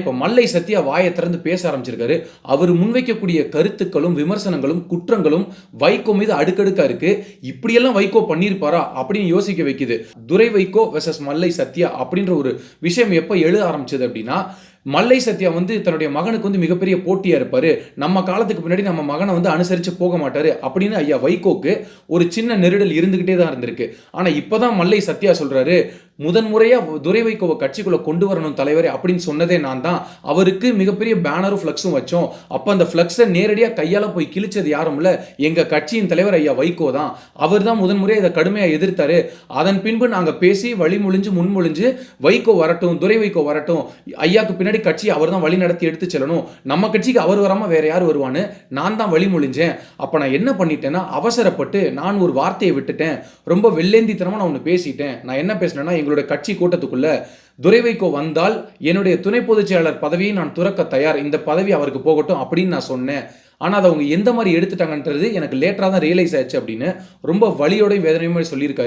இப்போ மல்லை சத்யா வாயை திறந்து பேச ஆரம்பிச்சிருக்காரு. அவர் முன்வைக்கக்கூடிய கருத்துக்களும் விமர்சனங்களும் குற்றங்களும் வைகோ மீது அடுக்கடுக்கா இருக்கு. இப்படியெல்லாம் வைகோ பண்ணியிருப்பாரா அப்படின்னு யோசிக்க வைக்குது. துரை வைகோ வெர்சஸ் மல்லை சத்யா அப்படின்ற ஒரு விஷயம் எப்போ எழுத ஆரம்பிச்சது அப்படின்னா மல்லை சத்யா வந்து தன்னுடைய மகனுக்கு வந்து மிகப்பெரிய போட்டியாக இருப்பார். நம்ம காலத்துக்கு பின்னாடி நம்ம மகனை வந்து அனுசரித்து போக மாட்டார் அப்படின்னு ஐயா வைகோக்கு ஒரு சின்ன நெருடல் இருந்துக்கிட்டே தான் இருந்திருக்கு. ஆனால் இப்போ தான் மல்லை சத்யா சொல்கிறாரு முதன்முறையாக துரை வைகோவை கட்சிக்குள்ளே கொண்டு வரணும் தலைவரே அப்படின்னு சொன்னதே நான் தான். அவருக்கு மிகப்பெரிய பேனரும் ஃப்ளக்ஸும் வச்சோம். அப்போ அந்த ஃப்ளக்ஸை நேரடியாக கையால் போய் கிழிச்சது யாரும் இல்லை. எங்கள் கட்சியின் தலைவர் ஐயா வைகோ தான். அவர் தான் முதன்முறையாக இதை கடுமையாக எதிர்த்தாரு. அதன் பின்பு நாங்கள் பேசி வழிமொழிஞ்சு முன்மொழிஞ்சு வைகோ வரட்டும் துரை வைகோ வரட்டும் ஐயாக்கு பின்னாடி கட்சி அவர் தான் வழி நடத்தி எடுத்து செல்லணும். நம்ம கட்சிக்கு அவர் வராமல் வேற யார் வருவான்னு நான் தான் வழிமொழிஞ்சேன் அப்போ நான் என்ன பண்ணிட்டேன்னா அவசரப்பட்டு நான் ஒரு வார்த்தையை விட்டுட்டேன். ரொம்ப வெள்ளேந்தித்தனமாக நான் ஒன்று பேசிட்டேன். நான் என்ன பேசினேன்னா எங்களுடைய கட்சி கூட்டத்துக்குள்ள துரைவைக்கோ வந்தால் என்னுடைய துணை பொதுச் செயலாளர் பதவியை நான் துறக்க தயார். இந்த பதவி அவருக்கு போகட்டும் அப்படின்னு நான் சொன்னேன். ஆனால் அதை அவங்க எந்த மாதிரி எடுத்துட்டாங்கன்றது எனக்கு லேட்டராக தான் ரியலைஸ் ஆச்சு அப்படின்னு ரொம்ப வலியோட வேதனையுமே சொல்லியிருக்காரு.